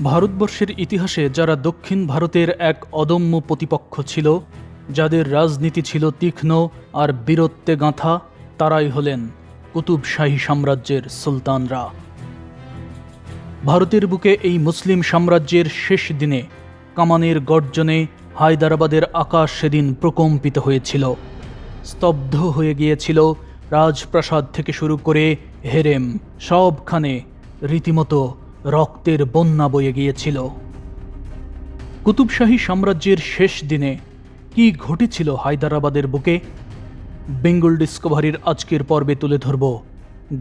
ভারতবর্ষের ইতিহাসে যারা দক্ষিণ ভারতের এক অদম্য প্রতিপক্ষ ছিল, যাদের রাজনীতি ছিল তীক্ষ্ণ আর বীরত্বে গাঁথা, তারাই হলেন কুতুবশাহী সাম্রাজ্যের সুলতানরা। ভারতের বুকে এই মুসলিম সাম্রাজ্যের শেষ দিনে কামানের গর্জনে হায়দ্রাবাদের আকাশ সেদিন প্রকম্পিত হয়েছিল। স্তব্ধ হয়ে গিয়েছিল রাজপ্রাসাদ থেকে শুরু করে হেরেম, সবখানে রীতিমতো রক্তের বন্যা বয়ে গিয়েছিল। কুতুবশাহী সাম্রাজ্যের শেষ দিনে কি ঘটেছিল হায়দ্রাবাদের বুকে? বেঙ্গল ডিসকভারির আজকের পর্বে তুলে ধরব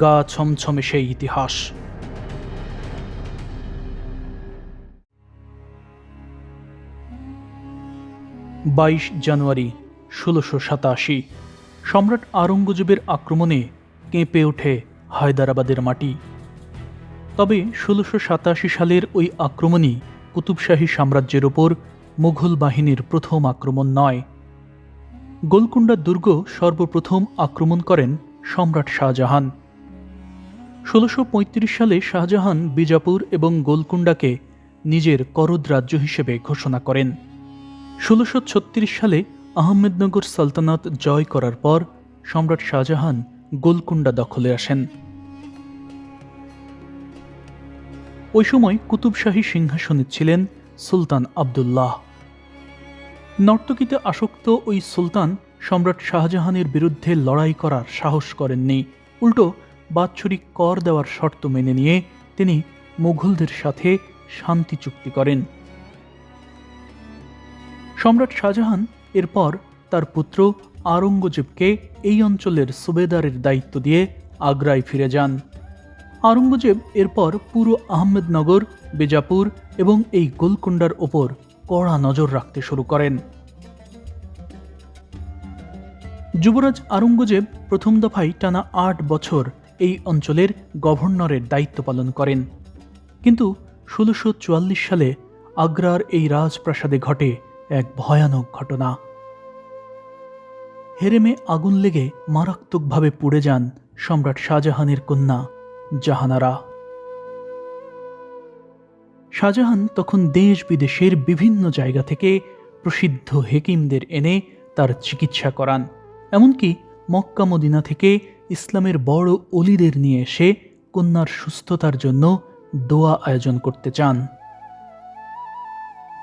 গা ছমছমে সেই ইতিহাস। বাইশ জানুয়ারি ষোলোশো সাতাশি, সম্রাট আওরঙ্গজেবের আক্রমণে কেঁপে ওঠে হায়দ্রাবাদের মাটি। তবে ষোলোশো সাতাশি সালের ওই আক্রমণই কুতুবশাহী সাম্রাজ্যের ওপর মুঘল বাহিনীর প্রথম আক্রমণ নয়। গোলকুন্ডা দুর্গ সর্বপ্রথম আক্রমণ করেন সম্রাট শাহজাহান। ষোলোশো সালে শাহজাহান বিজাপুর এবং গোলকুন্ডাকে নিজের করদ রাজ্য হিসেবে ঘোষণা করেন। ষোলোশো সালে আহমেদনগর সালতানাত জয় করার পর সম্রাট শাহজাহান গোলকুন্ডা দখলে আসেন। ওই সময় কুতুবশাহী সিংহাসনে ছিলেন সুলতান আবদুল্লাহ। নর্তকীতে আসক্ত ওই সুলতান সম্রাট শাহজাহানের বিরুদ্ধে লড়াই করার সাহস করেননি। উল্টো বাৎসরিক কর দেওয়ার শর্ত মেনে নিয়ে তিনি মুঘলদের সাথে শান্তি চুক্তি করেন। সম্রাট শাহজাহান এরপর তার পুত্র আওরঙ্গজেবকে এই অঞ্চলের সুবেদারের দায়িত্ব দিয়ে আগ্রায় ফিরে যান। আওরঙ্গজেব এরপর পুরো আহমেদনগর, বেজাপুর এবং এই গোলকুন্ডার ওপর কড়া নজর রাখতে শুরু করেন। যুবরাজ আওরঙ্গজেব প্রথম দফায় টানা আট বছর এই অঞ্চলের গভর্নরের দায়িত্ব পালন করেন। কিন্তু ষোলোশো সালে আগ্রার এই রাজপ্রাসাদে ঘটে এক ভয়ানক ঘটনা। হেরেমে আগুন লেগে মারাত্মকভাবে পুড়ে যান সম্রাট শাহজাহানের কন্যা। জাহানারা। শাহজাহান তখন দেশ বিদেশের বিভিন্ন জায়গা থেকে প্রসিদ্ধ হেকিমদের এনে তার চিকিৎসা করান। এমনকি মক্কা মদিনা থেকে ইসলামের বড় অলিদের নিয়ে এসে কন্যার সুস্থতার জন্য দোয়া আয়োজন করতে চান।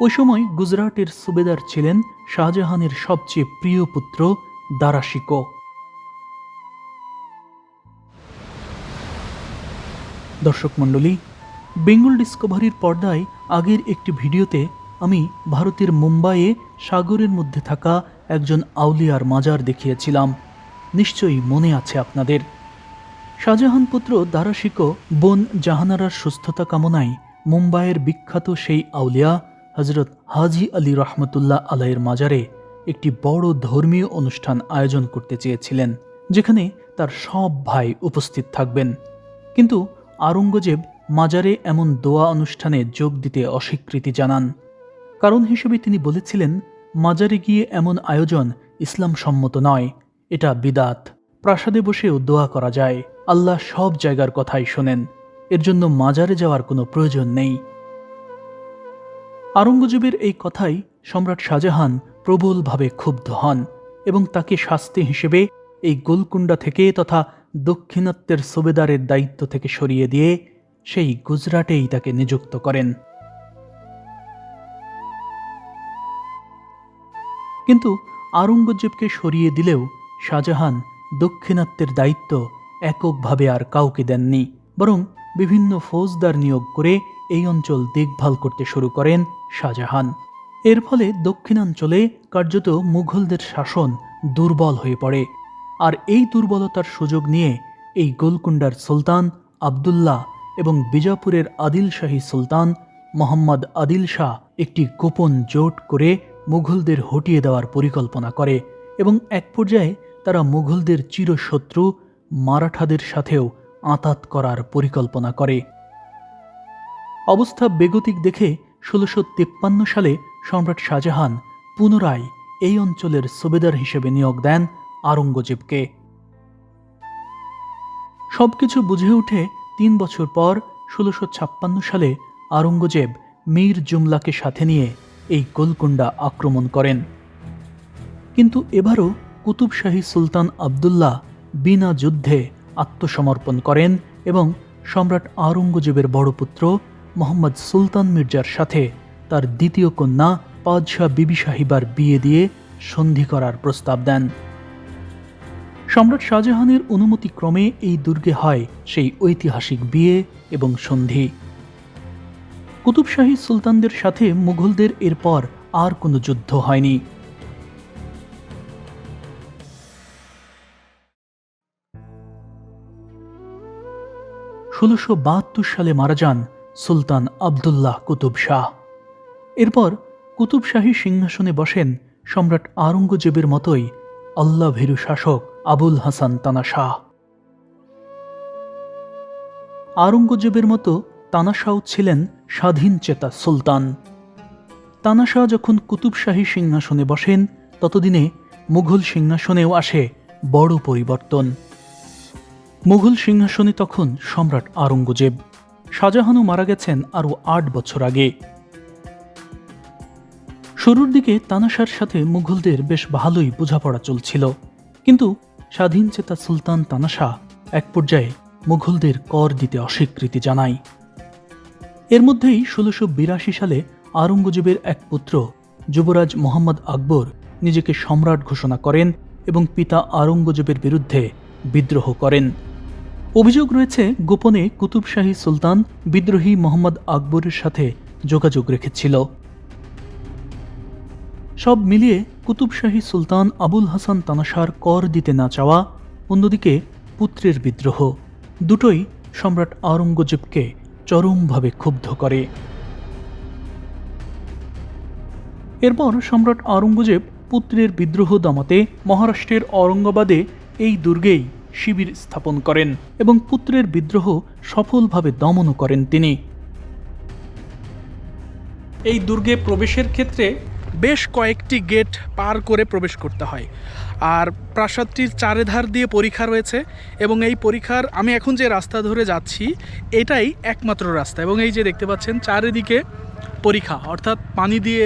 ওই সময় গুজরাটের সুবেদার ছিলেন শাহজাহানের সবচেয়ে প্রিয় পুত্র দারাশিকো। দর্শক মণ্ডলী, বেঙ্গল ডিসকভারির পর্দায় আগের একটি ভিডিওতে আমি ভারতের মুম্বাইয়ে সাগরের মধ্যে থাকা একজন আউলিয়ার মাজার দেখিয়েছিলাম। নিশ্চয়ই মনে আছে আপনাদের। শাহজাহান পুত্র দারাশিকো বোন জাহানারার সুস্থতা কামনায় মুম্বাইয়ের বিখ্যাত সেই আউলিয়া হজরত হাজি আলী রহমতুল্লাহ আলাইয়ের মাজারে একটি বড় ধর্মীয় অনুষ্ঠান আয়োজন করতে চেয়েছিলেন, যেখানে তার সব ভাই উপস্থিত থাকবেন। কিন্তু আওরঙ্গজেব মাজারে এমন দোয়া অনুষ্ঠানে যোগ দিতে অস্বীকৃতি জানান। কারণ হিসেবে তিনি বলেছিলেন, মাজারে গিয়ে এমন আয়োজন ইসলাম সম্মত নয়, এটা বিদাত। প্রাসাদে বসেও দোয়া করা যায়, আল্লাহ সব জায়গার কথাই শোনেন, এর জন্য মাজারে যাওয়ার কোনো প্রয়োজন নেই। আওরঙ্গজেবের এই কথাই সম্রাট শাহজাহান প্রবলভাবে ক্ষুব্ধ হন এবং তাকে শাস্তি হিসেবে এই গোলকুণ্ডা থেকে তথা দক্ষিণাত্যের সুবেদারের দায়িত্ব থেকে সরিয়ে দিয়ে সেই গুজরাটেই তাকে নিযুক্ত করেন। কিন্তু আওরঙ্গজেবকে সরিয়ে দিলেও শাহজাহান দক্ষিণাত্যের দায়িত্ব এককভাবে আর কাউকে দেননি, বরং বিভিন্ন ফৌজদার নিয়োগ করে এই অঞ্চল দেখভাল করতে শুরু করেন শাহজাহান। এর ফলে দক্ষিণাঞ্চলে কার্যত মুঘলদের শাসন দুর্বল হয়ে পড়ে। আর এই দুর্বলতার সুযোগ নিয়ে এই গোলকুন্ডার সুলতান আবদুল্লাহ এবং বিজাপুরের আদিল শাহী সুলতান মোহাম্মদ আদিল শাহ একটি গোপন জোট করে মুঘলদের হটিয়ে দেওয়ার পরিকল্পনা করে এবং এক পর্যায়ে তারা মুঘলদের চিরশত্রু মারাঠাদের সাথেও আঁতাত করার পরিকল্পনা করে। অবস্থা বেগতিক দেখে ষোলোশো সালে সম্রাট শাহজাহান পুনরায় এই অঞ্চলের সুবেদার হিসেবে নিয়োগ দেন আওরঙ্গজেবকে। সবকিছু বুঝে উঠে তিন বছর পর ষোলোশো ছাপ্পান্ন সালে আরঙ্গজেব মীর জুমলাকে সাথে নিয়ে এই গোলকুন্ডা আক্রমণ করেন। কিন্তু এবারও কুতুবশাহী সুলতান আবদুল্লাহ বিনা যুদ্ধে আত্মসমর্পণ করেন এবং সম্রাট আওরঙ্গজেবের বড় পুত্র মোহাম্মদ সুলতান মির্জার সাথে তার দ্বিতীয় কন্যা পাদশাহ বিবি সাহিবার বিয়ে দিয়ে সন্ধি করার প্রস্তাব দেন। সম্রাট শাহজাহানের অনুমতিক্রমে এই দুর্গে হয় সেই ঐতিহাসিক বিয়ে এবং সন্ধি। কুতুবশাহী সুলতানদের সাথে মুঘলদের এরপর আর কোনো যুদ্ধ হয়নি। ষোলোশো বাহাত্তর সালে মারা যান সুলতান আবদুল্লাহ কুতুব শাহ। এরপর কুতুবশাহী সিংহাসনে বসেন সম্রাট আওরঙ্গজেবের মতোই আল্লাহ ভীরু শাসক আবুল হাসান তানা শাহ। আওরঙ্গজেবের মতো তানাশাও ছিলেন স্বাধীন চেতা সুলতান। তানাশাহ যখন কুতুবশাহী সিংহাসনে বসেন, ততদিনে মুঘল সিংহাসনেও আসে বড় পরিবর্তন। মুঘল সিংহাসনে তখন সম্রাট আওরঙ্গজেব। শাহজাহানও মারা গেছেন আরও আট বছর আগে। শুরুর দিকে তানাশার সাথে মুঘলদের বেশ ভালোই বোঝাপড়া চলছিল। কিন্তু স্বাধীন চেতা সুলতান তানাশা এক পর্যায়ে মুঘলদের কর দিতে অস্বীকৃতি জানায়। এর মধ্যেই ষোলোশো বিরাশি সালে আওরঙ্গজেবের এক পুত্র যুবরাজ মোহাম্মদ আকবর নিজেকে সম্রাট ঘোষণা করেন এবং পিতা আওরঙ্গজেবের বিরুদ্ধে বিদ্রোহ করেন। অভিযোগ রয়েছে, গোপনে কুতুবশাহী সুলতান বিদ্রোহী মোহাম্মদ আকবরের সাথে যোগাযোগ রেখেছিল। সব মিলিয়ে কুতুবশাহী সুলতান আবুল হাসান তানাশার কর দিতে না চাওয়া, অন্যদিকে পুত্রের বিদ্রোহ। দুটোই সম্রাট আওরঙ্গজেবকে চরমভাবে ক্ষুব্ধ করে। এরপর সম্রাট আওরঙ্গজেব পুত্রের বিদ্রোহ দমাতে মহারাষ্ট্রের ঔরঙ্গাবাদে এই দুর্গেই শিবির স্থাপন করেন এবং পুত্রের বিদ্রোহ সফলভাবে দমনও করেন তিনি। এই দুর্গে প্রবেশের ক্ষেত্রে বেশ কয়েকটি গেট পার করে প্রবেশ করতে হয়। আর প্রাসাদটির চারিধার দিয়ে পরীক্ষা রয়েছে এবং এই পরীক্ষার আমি এখন যে রাস্তা ধরে যাচ্ছি, এটাই একমাত্র রাস্তা এবং এই যে দেখতে পাচ্ছেন চারিদিকে পরীক্ষা, অর্থাৎ পানি দিয়ে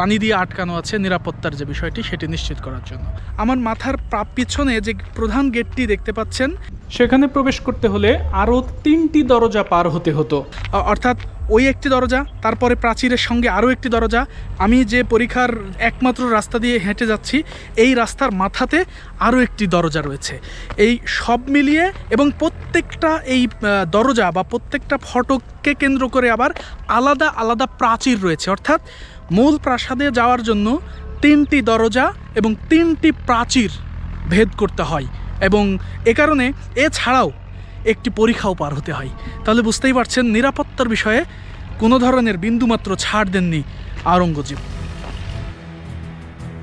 পানি দিয়ে আটকানো আছে নিরাপত্তার যে বিষয়টি সেটি নিশ্চিত করার জন্য। আমার মাথার প্রাপ পিছনে যে প্রধান গেটটি দেখতে পাচ্ছেন, সেখানে প্রবেশ করতে হলে আরও তিনটি দরজা পার হতে হতো। অর্থাৎ ওই একটি দরজা, তারপরে প্রাচীরের সঙ্গে আরও একটি দরজা। আমি যে পরীক্ষার একমাত্র রাস্তা দিয়ে হেঁটে যাচ্ছি, এই রাস্তার মাথাতে আরও একটি দরজা রয়েছে। এই সব মিলিয়ে এবং প্রত্যেকটা এই দরজা বা প্রত্যেকটা ফটককে কেন্দ্র করে আবার আলাদা আলাদা প্রাচীর রয়েছে। অর্থাৎ মূল প্রাসাদে যাওয়ার জন্য তিনটি দরজা এবং তিনটি প্রাচীর ভেদ করতে হয়। এবং এ কারণে এছাড়াও একটি পরীক্ষাও পার হতে হয়। তাহলে বুঝতেই পারছেন, নিরাপত্তার বিষয়ে কোনো ধরনের বিন্দুমাত্র ছাড় দেননি আওরঙ্গজেব।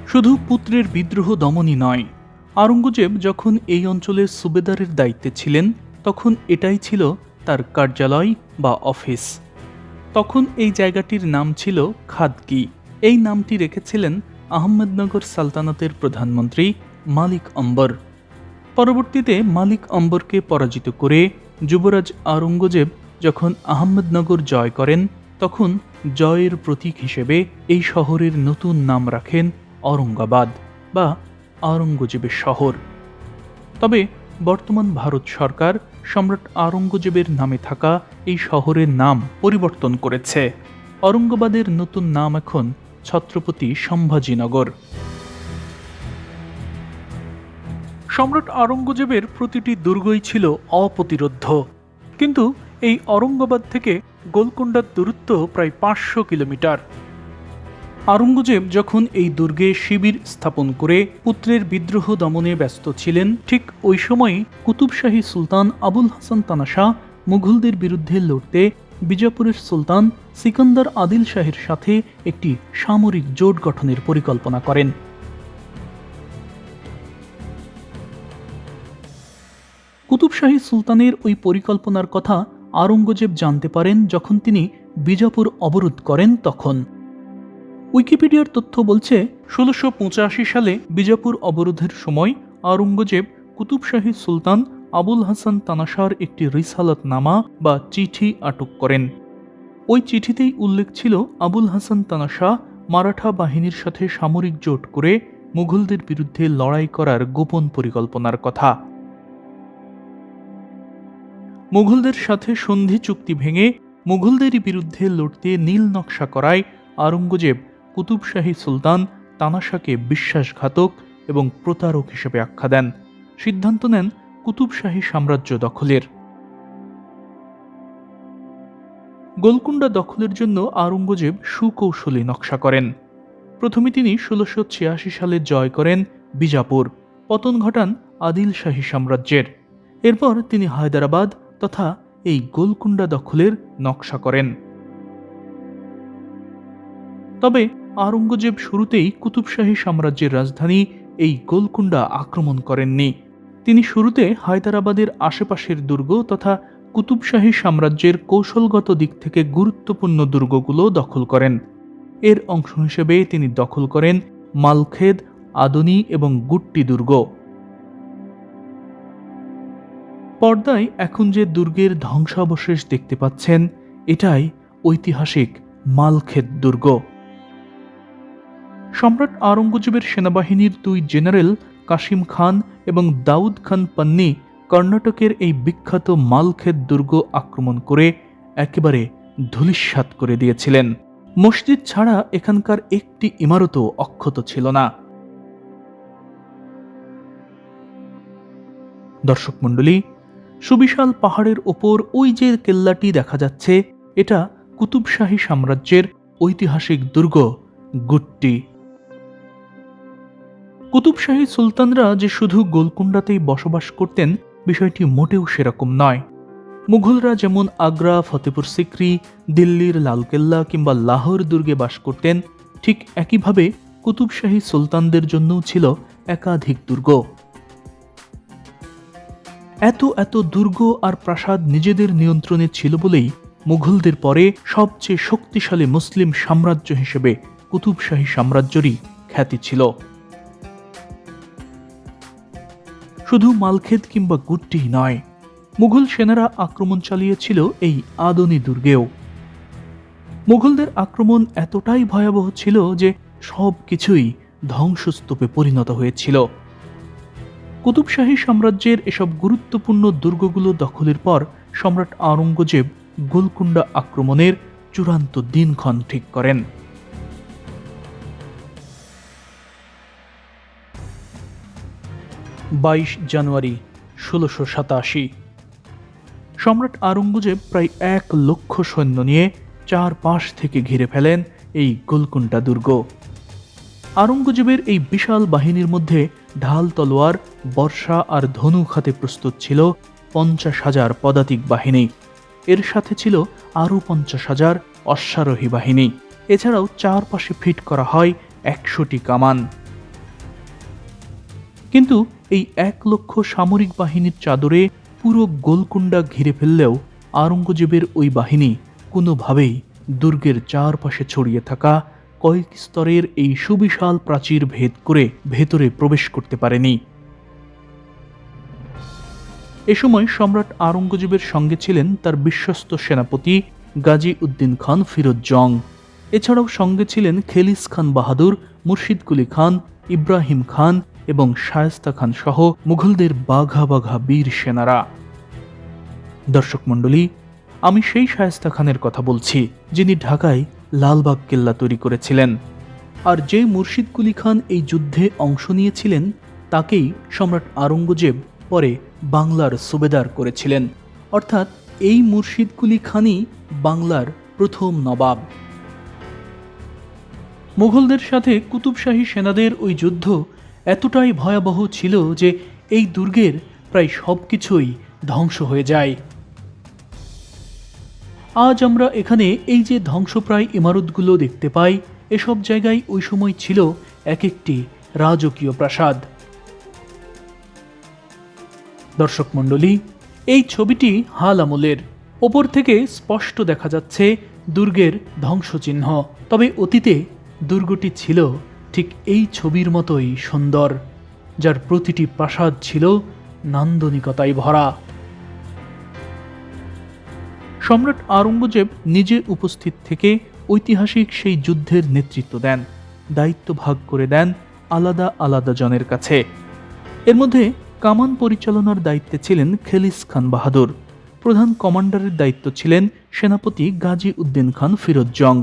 শুধু পুত্রের বিদ্রোহ দমনই নয়, আওরঙ্গজেব যখন এই অঞ্চলের সুবেদারের দায়িত্বে ছিলেন, তখন এটাই ছিল তার কার্যালয় বা অফিস। তখন এই জায়গাটির নাম ছিল খাদকি। এই নামটি রেখেছিলেন আহমেদনগর সালতানাতের প্রধানমন্ত্রী মালিক অম্বর। পরবর্তীতে মালিক অম্বরকে পরাজিত করে যুবরাজ আওরঙ্গজেব যখন আহমেদনগর জয় করেন, তখন জয়ের প্রতীক হিসেবে এই শহরের নতুন নাম রাখেন অরঙ্গাবাদ বা আওরঙ্গজেবের শহর। তবে বর্তমান ভারত সরকার সম্রাট আওরঙ্গজেবের নামে থাকা এই শহরের নাম পরিবর্তন করেছে। অরঙ্গাবাদের নতুন নাম এখন ছত্রপতি সম্ভাজীনগর। সম্রাট আওরঙ্গজেবের প্রতিটি দুর্গই ছিল অপ্রতিরোধ্য। কিন্তু এই অরঙ্গাবাদ থেকে গোলকুন্ডার দূরত্ব প্রায় পাঁচশো কিলোমিটার। আওরঙ্গজেব যখন এই দুর্গে শিবির স্থাপন করে পুত্রের বিদ্রোহ দমনে ব্যস্ত ছিলেন, ঠিক ওই সময় কুতুবশাহী সুলতান আবুল হাসান তানাশাহ মুঘলদের বিরুদ্ধে লড়তে বিজাপুরের সুলতান সিকান্দার আদিল শাহের সাথে একটি সামরিক জোট গঠনের পরিকল্পনা করেন। কুতুবশাহী সুলতানের ওই পরিকল্পনার কথা আওরঙ্গজেব জানতে পারেন যখন তিনি বিজাপুর অবরোধ করেন তখন। উইকিপিডিয়ার তথ্য বলছে, ষোলোশো সালে বিজাপুর অবরোধের সময় আওরঙ্গজেব কুতুবশাহী সুলতান আবুল হাসান তানাশার একটি রিসালাত নামা বা চিঠি আটক করেন। ওই চিঠিতেই উল্লেখ ছিল আবুল হাসান তানাশা মারাঠা বাহিনীর সাথে সামরিক জোট করে মুঘলদের বিরুদ্ধে লড়াই করার গোপন পরিকল্পনার কথা। মুঘলদের সাথে সন্ধি চুক্তি ভেঙে মুঘলদেরই বিরুদ্ধে লড়তে নীল নকশা করায় আওরঙ্গজেব কুতুবশাহী সুলতান তানাশাকে বিশ্বাসঘাতক এবং প্রতারক হিসেবে আখ্যা দেন। সিদ্ধান্ত নেন কুতুবশাহী সাম্রাজ্য দখলের। গোলকুন্ডা দখলের জন্য আওরঙ্গজেব সুকৌশলী নকশা করেন। প্রথমে তিনি ষোলোশো ছিয়াশি সালে জয় করেন বিজাপুর, পতন ঘটান আদিল শাহী সাম্রাজ্যের। এরপর তিনি হায়দ্রাবাদ তথা এই গোলকুন্ডা দখলের নকশা করেন। তবে আওরঙ্গজেব শুরুতেই কুতুবশাহী সাম্রাজ্যের রাজধানী এই গোলকুন্ডা আক্রমণ করেননি। তিনি শুরুতে হায়দ্রাবাদের আশেপাশের দুর্গ তথা কুতুবশাহী সাম্রাজ্যের কৌশলগত দিক থেকে গুরুত্বপূর্ণ দুর্গগুলো দখল করেন। এর অংশ হিসেবে তিনি দখল করেন মালখেদ, আদনি এবং গুট্টি দুর্গ। পর্দায় এখন যে দুর্গের ধ্বংসাবশেষ দেখতে পাচ্ছেন, এটাই ঐতিহাসিক মালখেদ দুর্গ। সম্রাট আওরঙ্গজেবের সেনাবাহিনীর দুই জেনারেল কাশিম খান এবং দাউদ খান পান্নি, কর্ণাটকের এই বিখ্যাত মালখেদ দুর্গ আক্রমণ করে একেবারে ধূলিস্যাৎ করে দিয়েছিলেন। মসজিদ ছাড়া এখানকার একটি ইমারতও অক্ষত ছিল না। দর্শক মণ্ডলী সুবিশাল পাহাড়ের ওপর ওই যে কেল্লাটি দেখা যাচ্ছে, এটা কুতুবশাহী সাম্রাজ্যের ঐতিহাসিক দুর্গ, গুট্টি। কুতুবশাহী সুলতানরা যে শুধু গোলকুন্ডাতেই বসবাস করতেন, বিষয়টি মোটেও সেরকম নয়। মুঘলরা যেমন আগ্রা, ফতেপুর সিক্রি, দিল্লির লালকেল্লা কিংবা লাহোর দুর্গে বাস করতেন, ঠিক একইভাবে কুতুবশাহী সুলতানদের জন্যও ছিল একাধিক দুর্গ। এত এত দুর্গ আর প্রাসাদ নিজেদের নিয়ন্ত্রণে ছিল বলেই মুঘলদের পরে সবচেয়ে শক্তিশালী মুসলিম সাম্রাজ্য হিসেবে কুতুবশাহী সাম্রাজ্যেরই খ্যাতি ছিল। শুধু মালখেদ কিংবা গুট্টি নয়, মুঘল সেনারা আক্রমণ চালিয়েছিল এই আদনি দুর্গেও। মুঘলদের আক্রমণ এতটাই ভয়াবহ ছিল যে সব কিছুই ধ্বংসস্তূপে পরিণত হয়েছিল। কুতুবশাহী সাম্রাজ্যের এসব গুরুত্বপূর্ণ দুর্গগুলো দখলের পর সম্রাট আওরঙ্গজেব গোলকুন্ডা আক্রমণের চূড়ান্ত দিনক্ষণ ঠিক করেন। বাইশ জানুয়ারি ষোলোশো সাতাশি। সম্রাট আওরঙ্গজেব প্রায় এক লক্ষ সৈন্য নিয়ে চার পাশ থেকে ঘিরে ফেলেন এই গোলকুন্ডা দুর্গ। আওরঙ্গজেবের এই বিশাল বাহিনীর মধ্যে ঢাল তলোয়ার, বর্ষা আর ধনুক হাতে প্রস্তুত ছিল পঞ্চাশ হাজার পদাতিক বাহিনী। এর সাথে ছিল আরও পঞ্চাশ হাজার অশ্বারোহী বাহিনী। এছাড়াও চারপাশে ফিট করা হয় একশোটি কামান। কিন্তু এই এক লক্ষ সামরিক বাহিনীর চাদরে পুরো গোলকুন্ডা ঘিরে ফেললেও আওরঙ্গজেবের ওই বাহিনী কোনোভাবেই দুর্গের চারপাশে ছড়িয়ে থাকা কয়েক স্তরের এই সুবিশাল প্রাচীর ভেদ করে ভেতরে প্রবেশ করতে পারেনি। এ সময় সম্রাট আওরঙ্গজেবের সঙ্গে ছিলেন তার বিশ্বস্ত সেনাপতি গাজী উদ্দিন খান ফিরোজ জং। এছাড়াও সঙ্গে ছিলেন খেলিস খান বাহাদুর, মুর্শিদ কুলি খান, ইব্রাহিম খান এবং শায়েস্তা খান সহ মুঘলদের বাঘা বাঘা বীর সেনারা। দর্শক মণ্ডলী, আমি সেই শায়েস্তা খানের কথা বলছি, যিনি ঢাকায় লালবাগ কেল্লা তৈরি করেছিলেন। আর যে মুর্শিদ কুলি খান এই যুদ্ধে অংশ নিয়েছিলেন, তাকেই সম্রাট আওরঙ্গজেব পরে বাংলার সুবেদার করেছিলেন। অর্থাৎ এই মুর্শিদ কুলি খানই বাংলার প্রথম নবাব। মুঘলদের সাথে কুতুবশাহী সেনাদের ওই যুদ্ধ এতটাই ভয়াবহ ছিল যে এই দুর্গের প্রায় সব কিছুই ধ্বংস হয়ে যায়। আজ আমরা এখানে এই যে ধ্বংসপ্রায় ইমারতগুলো দেখতে পাই, এসব জায়গায় ওই সময় ছিল এক একটি রাজকীয় প্রাসাদ। দর্শক মণ্ডলী, এই ছবিটি হাল আমলের। ওপর থেকে স্পষ্ট দেখা যাচ্ছে দুর্গের ধ্বংসচিহ্ন। তবে অতীতে দুর্গটি ছিল ঠিক এই ছবির মতোই সুন্দর, যার প্রতিটি প্রাসাদ ছিল নান্দনিকতায় ভরা। সম্রাট আওরঙ্গজেব নিজে উপস্থিত থেকে ঐতিহাসিক সেই যুদ্ধের নেতৃত্ব দেন, দায়িত্ব ভাগ করে দেন আলাদা আলাদা জনের কাছে। এর মধ্যে কামান পরিচালনার দায়িত্বে ছিলেন খেলিস খান বাহাদুর। প্রধান কমান্ডারের দায়িত্ব ছিলেন সেনাপতি গাজী উদ্দিন খান ফিরোজ জং।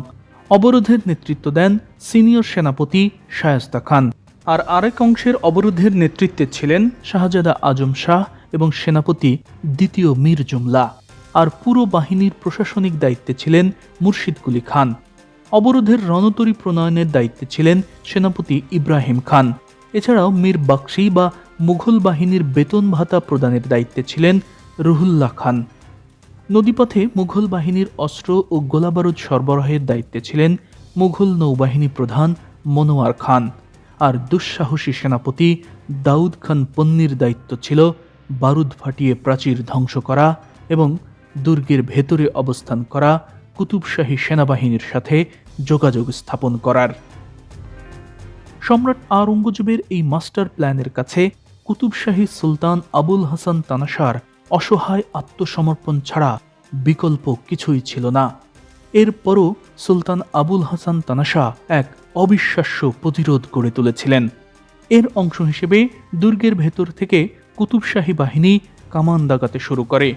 অবরোধের নেতৃত্ব দেন সিনিয়র সেনাপতি শায়স্তা খান। আর আরেক অংশের অবরোধের নেতৃত্বে ছিলেন শাহজাদা আজম শাহ এবং সেনাপতি দ্বিতীয় মীর জুমলা। আর পুরো বাহিনীর প্রশাসনিক দায়িত্বে ছিলেন মুর্শিদ কুলি খান। অবরোধের রণতরী প্রণয়নের দায়িত্বে ছিলেন সেনাপতি ইব্রাহিম খান। এছাড়াও মীর বাক্সি বা মুঘল বাহিনীর বেতন ভাতা প্রদানের দায়িত্বে ছিলেন রুহুল্লাহ খান। নদীপথে মুঘল বাহিনীর অস্ত্র ও গোলাবারুদ সরবরাহের দায়িত্বে ছিলেন মুঘল নৌবাহিনী প্রধান মনোয়ার খান। আর দুঃসাহসী সেনাপতি দাউদ খান পন্নির দায়িত্ব ছিল বারুদ ফাটিয়ে প্রাচীর ধ্বংস করা এবং দুর্গের ভেতরে অবস্থান করা কুতুবশাহী সেনাবাহিনীর সাথে যোগাযোগ স্থাপন করার। সম্রাট আওরঙ্গজেবের এই মাস্টার প্ল্যানের কাছে কুতুবশাহী সুলতান আবুল হাসান তানাশার অসহায় আত্মসমর্পণ ছাড়া বিকল্প কিছুই ছিল না। এরপরও সুলতান আবুল হাসান তানাশা এক অবিশ্বাস্য প্রতিরোধ গড়ে তুলেছিলেন। এর অংশ হিসেবে দুর্গের ভেতর থেকে কুতুবশাহী বাহিনী কামান দাগাতে শুরু করে।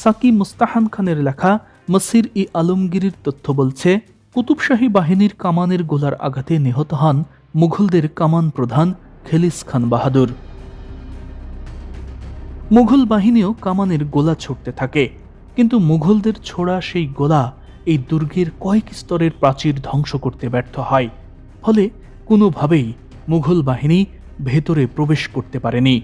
সাকি মুস্তাহান খানের লেখা মসির ই আলমগীরের তথ্য বলছে, কুতুবশাহী বাহিনীর কামানের গোলার আঘাতে নিহত হন মুঘলদের কামান প্রধান খেলিস খান বাহাদুর। মুঘল বাহিনীও কামানের গোলা ছুটতে থাকে, কিন্তু মুঘলদের ছোড়া সেই গোলা এই দুর্গের কয়েক স্তরের প্রাচীর ধ্বংস করতে ব্যর্থ হয়, ফলে কোনোভাবেই মুঘল বাহিনী ভেতরে প্রবেশ করতে পারেনি।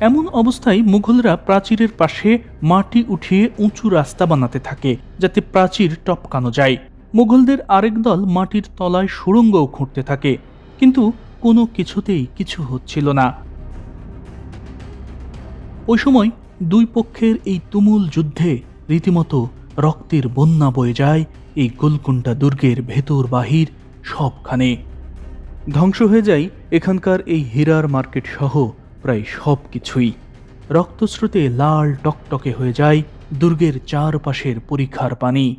এমন অবস্থায় মুঘলরা প্রাচীরের পাশে মাটি উঠিয়ে উঁচু রাস্তা বানাতে থাকে, যাতে প্রাচীর টপকানো যায়। মুঘলদের আরেক দল মাটির তলায় সুড়ঙ্গও খুঁড়তে থাকে, কিন্তু কোনো কিছুতেই কিছু হচ্ছিল না। ওই সময় দুই পক্ষের এই তুমুল যুদ্ধে রীতিমতো রক্তের বন্যা বয়ে যায় এই গোলকুন্ডা দুর্গের ভেতর বাহির সবখানে। ধ্বংস হয়ে যায় এখানকার এই হীরার মার্কেট সহ প্রায় সব কিছুই রক্তস্রোতে লাল টকটকে হয়ে যায় দুর্গের চারপাশের পরীক্ষার পানি।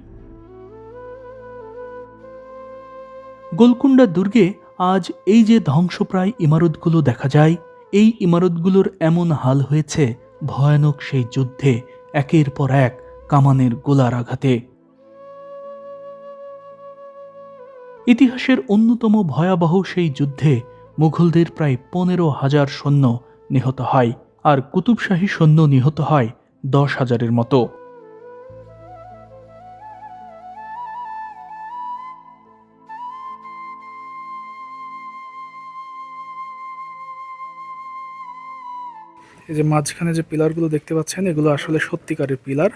গোলকুন্ডা দুর্গে আজ এই যে ধ্বংসপ্রায় ইমারতগুলো দেখা যায়, এই ইমারতগুলোর এমন হাল হয়েছে ভয়ানক সেই যুদ্ধে একের পর এক কামানের গোলার আঘাতে। ইতিহাসের অন্যতম ভয়াবহ সেই যুদ্ধে মুঘলদের প্রায় পনেরো হাজার সৈন্য নিহত হয় আর কুতুবশাহী সৈন্য নিহত হয় দশ হাজারের মতো। এই যে মাঝখানে যে পিলারগুলো দেখতে পাচ্ছেন, এগুলো আসলে সত্যিকারের পিলার।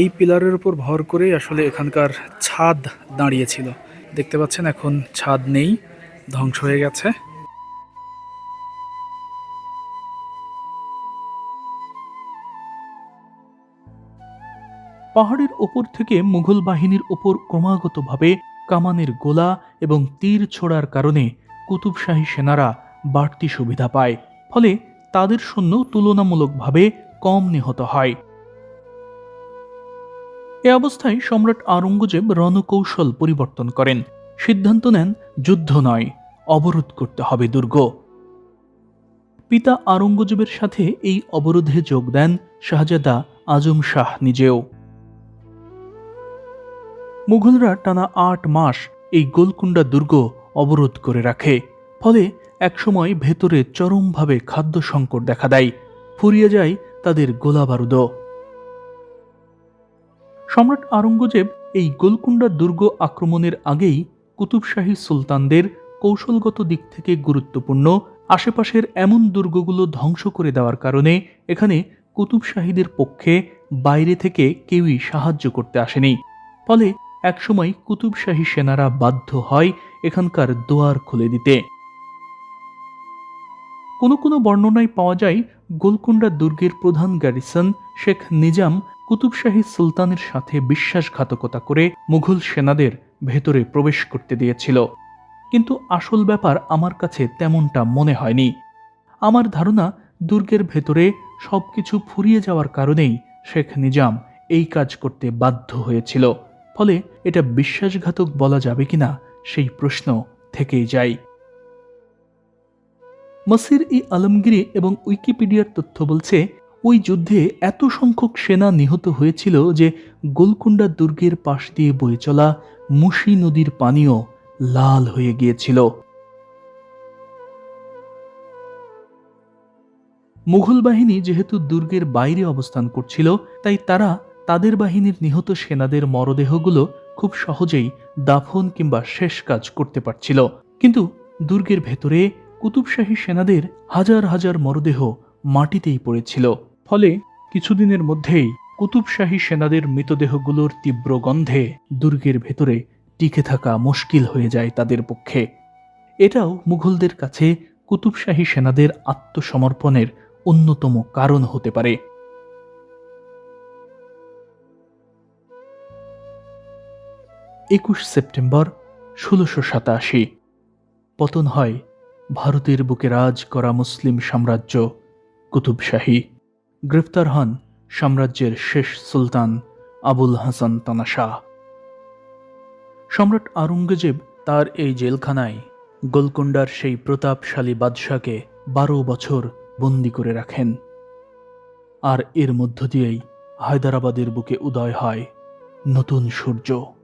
এই পিলারের উপর ভর করেই আসলে এখানকার ছাদ দাঁড়িয়েছিল। দেখতে পাচ্ছেন এখন ছাদ নেই, ধ্বংস হয়ে গেছে। পাহাড়ের ওপর থেকে মুঘল বাহিনীর ওপর ক্রমাগতভাবে কামানের গোলা এবং তীর ছোড়ার কারণে কুতুবশাহী সেনারা বাড়তি সুবিধা পায়, ফলে তাদের সৈন্য তুলনামূলকভাবে কম নিহত হয়। এ অবস্থায় সম্রাট আওরঙ্গজেব রণকৌশল পরিবর্তন করেন। সিদ্ধান্ত নেন, যুদ্ধ নয়, অবরোধ করতে হবে দুর্গ। পিতা আওরঙ্গজেবের সাথে এই অবরোধে যোগ দেন শাহজাদা আজম শাহ নিজেও। মুঘলরা টানা আট মাস এই গোলকুন্ডা দুর্গ অবরোধ করে রাখে। ফলে একসময় ভেতরে চরমভাবে খাদ্য সংকট দেখা দেয়। ফুরিয়ে যায় তাদের গোলা বারুদ সম্রাট আওরঙ্গজেব এই গোলকুন্ডা দুর্গ আক্রমণের আগেই কুতুবশাহী সুলতানদের কৌশলগত দিক থেকে গুরুত্বপূর্ণ। আশেপাশের এমন দুর্গগুলো ধ্বংস করে দেওয়ার কারণে এখানে কুতুবশাহীদের পক্ষে বাইরে থেকে কেউই সাহায্য করতে আসেনি। ফলে একসময় কুতুবশাহী সেনারা বাধ্য হয় এখানকার দোয়ার খুলে দিতে। কোনো কোনো বর্ণনায় পাওয়া যায়, গোলকুন্ডা দুর্গের প্রধান গ্যারিসন শেখ নিজাম কুতুবশাহী সুলতানের সাথে বিশ্বাসঘাতকতা করে মুঘল সেনাদের ভেতরে প্রবেশ করতে দিয়েছিল। কিন্তু আসল ব্যাপার আমার কাছে তেমনটা মনে হয়নি। আমার ধারণা দুর্গের ভেতরে সবকিছু ফুরিয়ে যাওয়ার কারণেই শেখ নিজাম এই কাজ করতে বাধ্য হয়েছিল। ফলে এটা বিশ্বাসঘাতক বলা যাবে কিনা সেই প্রশ্ন থেকেই যায়। মসির ই আলমগিরি এবং উইকিপিডিয়ার তথ্য বলছে, ওই যুদ্ধে এত সংখ্যক সেনা নিহত হয়েছিল যে গোলকুন্ডা দুর্গের পাশ দিয়ে বয়ে চলা মুশি নদীর পানিও লাল হয়ে গিয়েছিল। মুঘল বাহিনী যেহেতু দুর্গের বাইরে অবস্থান করছিল, তাই তারা তাদের বাহিনীর নিহত সেনাদের মরদেহগুলো খুব সহজেই দাফন কিংবা শেষ কাজ করতে পারছিল। কিন্তু দুর্গের ভেতরে কুতুবশাহী সেনাদের হাজার হাজার মরদেহ মাটিতেই পড়েছিল। ফলে কিছুদিনের মধ্যেই কুতুবশাহী সেনাদের মৃতদেহগুলোর তীব্র গন্ধে দুর্গের ভেতরে টিকে থাকা মুশকিল হয়ে যায় তাদের পক্ষে। এটাও মুঘলদের কাছে কুতুবশাহী সেনাদের আত্মসমর্পণের অন্যতম কারণ হতে পারে। একুশ সেপ্টেম্বর ষোলোশো সাতাশি। পতন হয় ভারতের বুকে রাজ করা মুসলিম সাম্রাজ্য কুতুবশাহী গ্রেফতার হন সাম্রাজ্যের শেষ সুলতান আবুল হাসান তানাশাহ সম্রাট আওরঙ্গজেব তার এই জেলখানায় গোলকুন্ডার সেই প্রতাপশালী বাদশাকে বারো বছর বন্দি করে রাখেন। আর এর মধ্য দিয়েই হায়দরাবাদের বুকে উদয় হয় নতুন সূর্য।